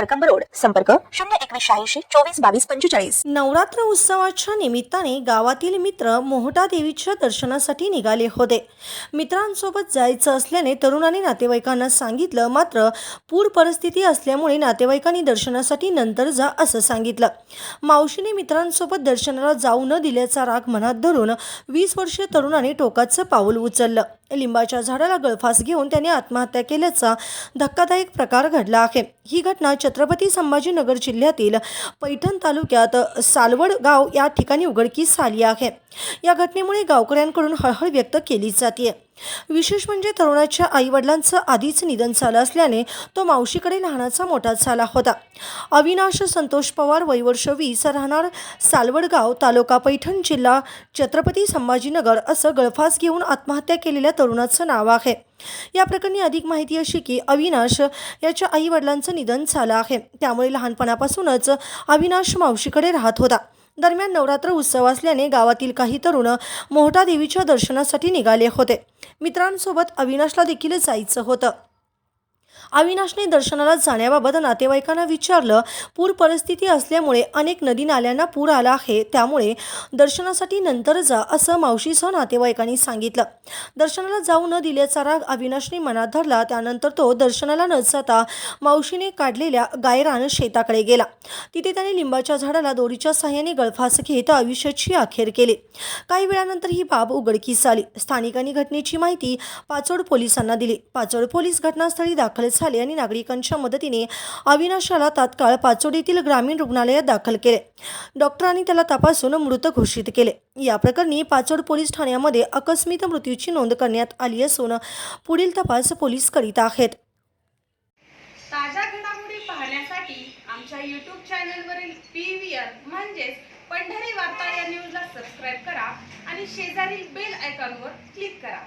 Karkamb road संपर्क शून्य एकवीस शहाऐंशी चोवीस बावीस पंचेचाळीस. नवरात्र उत्सवाच्या निमित्ताने गावातील मित्र मोहटा देवीच्या दर्शनासाठी निघाले होते. मित्रांसोबत जायचं असल्याने तरुणाने नातेवाईकांना सांगितलं मात्र पूर परिस्थिती असल्यामुळे नातेवाईकांनी दर्शनासाठी नंतर जा असं सांगितलं. मावशीने मित्रांसोबत दर्शनाला जाऊ न दिल्याचा राग मनात धरून वीस वर्षीय तरुणाने टोकाचं पाऊल उचललं. लिंबाच्या झाडाला गळफास घेऊन त्याने आत्महत्या केल्याचा धक्कादायक प्रकार घडला आहे. ही घटना छत्रपती संभाजीनगर जिल्ह्यातील पैठण तालुक्यात सालवड गाव या ठिकाणी उघडकीस आली आहे. या घटनेमुळे गावकऱ्यांकडून हळहळ व्यक्त केली जाते. विशेष म्हणजे तरुणाच्या आईवडिलांचं आधीच निधन झालं असल्याने तो मावशीकडे लहानाचा मोठा झाला होता. अविनाश संतोष पवार वयवर्ष वीस राहणार सालवडगाव तालुका पैठण जिल्हा छत्रपती संभाजीनगर असं गळफास घेऊन आत्महत्या केलेल्या तरुणाचं नाव आहे. या प्रकरणी अधिक माहिती अशी की अविनाश याच्या आईवडिलांचं निधन झालं आहे. त्यामुळे लहानपणापासूनच अविनाश मावशीकडे राहत होता. दरम्यान नवरात्र उत्सव असल्याने गावातील काही तरुण मोहटा देवीच्या दर्शनासाठी निघाले होते. मित्रांसोबत अविनाशला देखील जायचं होतं. अविनाशने दर्शनाला जाण्याबाबत नातेवाईकांना विचारलं. पूर परिस्थिती असल्यामुळे अनेक नदी नाल्यांना पूर आला आहे. त्यामुळे दर्शनासाठी नंतर जा असं मावशीसह नातेवाईकांनी सांगितलं. दर्शनाला जाऊ न दिल्याचा राग अविनाशने मनात धरला. त्यानंतर तो दर्शनाला न जाता मावशीने काढलेल्या गायरान शेताकडे गेला. तिथे त्याने लिंबाच्या झाडाला दोरीच्या साह्याने गळफास घेत आयुष्याची अखेर केली. काही वेळानंतर ही बाब उघडकीस आली. स्थानिकांनी घटनेची माहिती पाचोड पोलिसांना दिली. पाचोड पोलीस घटनास्थळी दाखल दाखल झाले आणि नागरिकांच्या मदतीने अविनाशाला तात्काळ पाचोडीतील ग्रामीण रुग्णालयात दाखल केले. डॉक्टरांनी त्याला तपासून मृत घोषित केले. या प्रकरणी पाचोड पोलीस ठाण्यामध्ये अकस्मित मृत्यूची नोंद करण्यात आली असून पुढील तपास पोलीस करीत आहेत. ताज्या घडामोडी पाहण्यासाठी आमच्या यूट्यूब चॅनलवरील पी व्ही आर म्हणजेच पंढरी वार्ता या न्यूजला सबस्क्राईब करा आणि शेजारील बेल आयकॉनवर क्लिक करा.